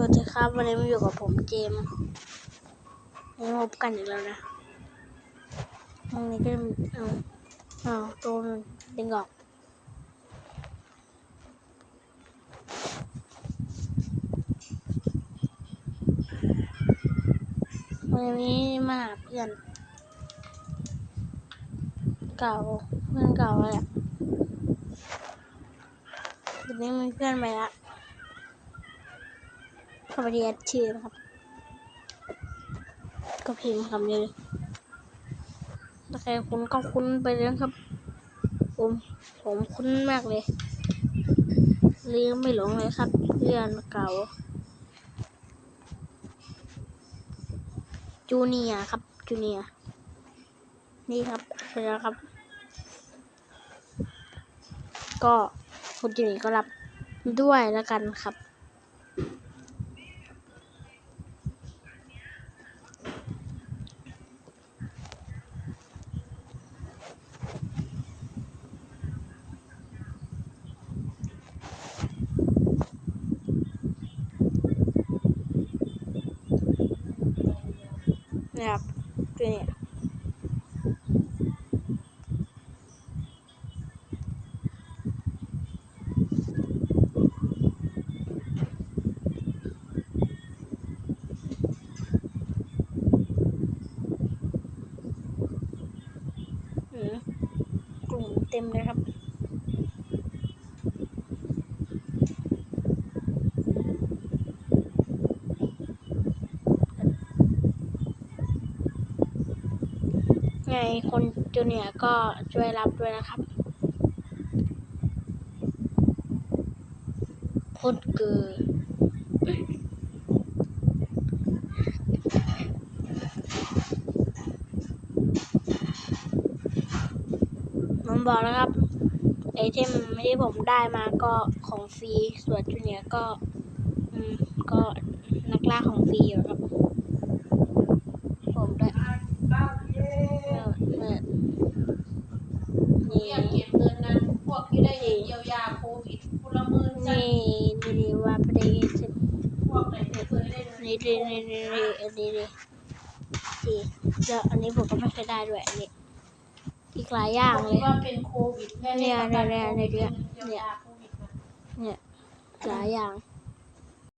วัสดีครับวันนี้มาอยู่กับผมเจมส์ไม่พบกันอีกแล้วนะวันนี้ก็มีเอาเอาตัวมันดึงออกวันนี้มาหาเพื่อน เก่าเพื่อนเก่าเลยอะวันนี้มีเพื่อนไปละ สวัสดีแอดชื่อนะครับ ก็พิมพ์คำเดียวเลยถ้าใครคุ้นก็คุ้นไปเลยครับ ผมผมคุ้นมากเลยลืมไม่หลงเลยครับเพื่อนเก่า จูเนียครับ จูเนียนี่ครับเสร็จแล้วครับ ก็คุณจูเนียก็รับด้วยแล้วกันครับ นะครับตัวเนี้ยอืมกลุ่มเต็มเลยครับ ไงคนจูเนียก็ช่วยรับด้วยนะครับพุดเกือผมบอกแล้วครับ ไอเทมที่ผมได้มาก็ของฟรี ส่วนจูเนียก็ อืม ก็นักล่าของฟรีอยู่ครับ ผมด้วยเออเออนี่ เรียกเก็บเงินนั้นพวกที่ได้เยียวยาโควิดคนละหมื่นจ้ะ นี่นี่นี่ว่าประเดี๋ยวสิ พวกไหนเค ยได้เงินนี่นี่นี่นี่นี่อันนี้นี่นี่เดี๋ยวอันนี้ผมก็ไม่เคยได้ด้วยอันนี้อีกหลายอย่างพวกเลที่ยว่าเป็นโควิดแค่เนี่ยได้ประกันเนี่ยเนี่ยเนี่ยเยียวยาโควิดนะเนี่ยหลายอย่างเ